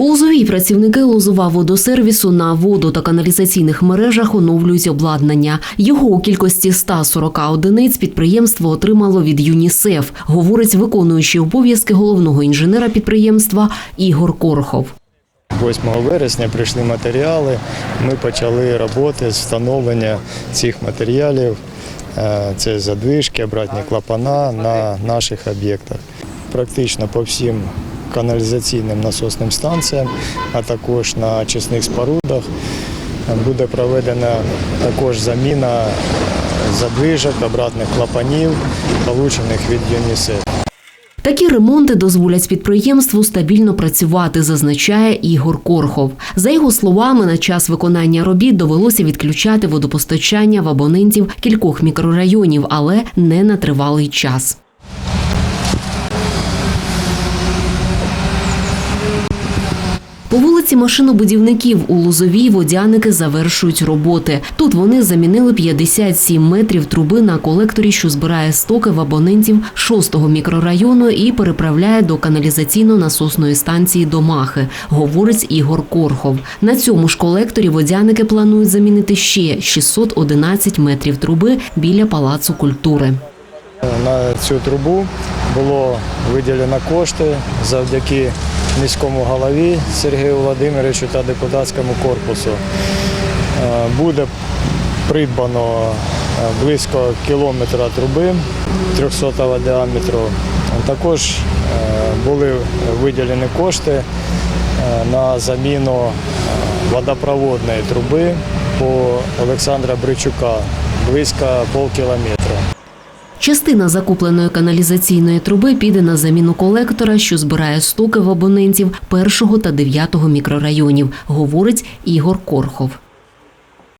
У Лозовій працівники Лозова водосервісу на воду та каналізаційних мережах оновлюють обладнання. Його у кількості 140 одиниць підприємство отримало від ЮНІСЕФ, говорить виконуючий обов'язки головного інженера підприємства Ігор Корхов. 8 вересня прийшли матеріали. Ми почали роботи з встановлення цих матеріалів. Е, Це задвижки, обратні клапана на наших об'єктах. Практично по всім каналізаційним насосним станціям, а також на очисних спорудах буде проведена також заміна задвижок, обратних клапанів, получених від ЮНІСЕФ. Такі ремонти дозволять підприємству стабільно працювати, зазначає Ігор Корхов. За його словами, на час виконання робіт довелося відключати водопостачання в абонентів кількох мікрорайонів, але не на тривалий час. По вулиці машинобудівників у Лозовій водяники завершують роботи. Тут вони замінили 57 метрів труби на колекторі, що збирає стоки в абонентів 6-го мікрорайону і переправляє до каналізаційно-насосної станції Домахи, говорить Ігор Корхов. На цьому ж колекторі водяники планують замінити ще 611 метрів труби біля палацу культури. На цю трубу було виділено кошти завдяки міському голові Сергію Володимировичу та депутатському корпусу. Е, Буде придбано е, близько кілометра труби 300 діаметру. Також е, були виділені кошти на заміну водопроводної труби по Олександра Бричука близько полкілометра. Частина закупленої каналізаційної труби піде на заміну колектора, що збирає стоки в абонентів першого та дев'ятого мікрорайонів, говорить Ігор Корхов.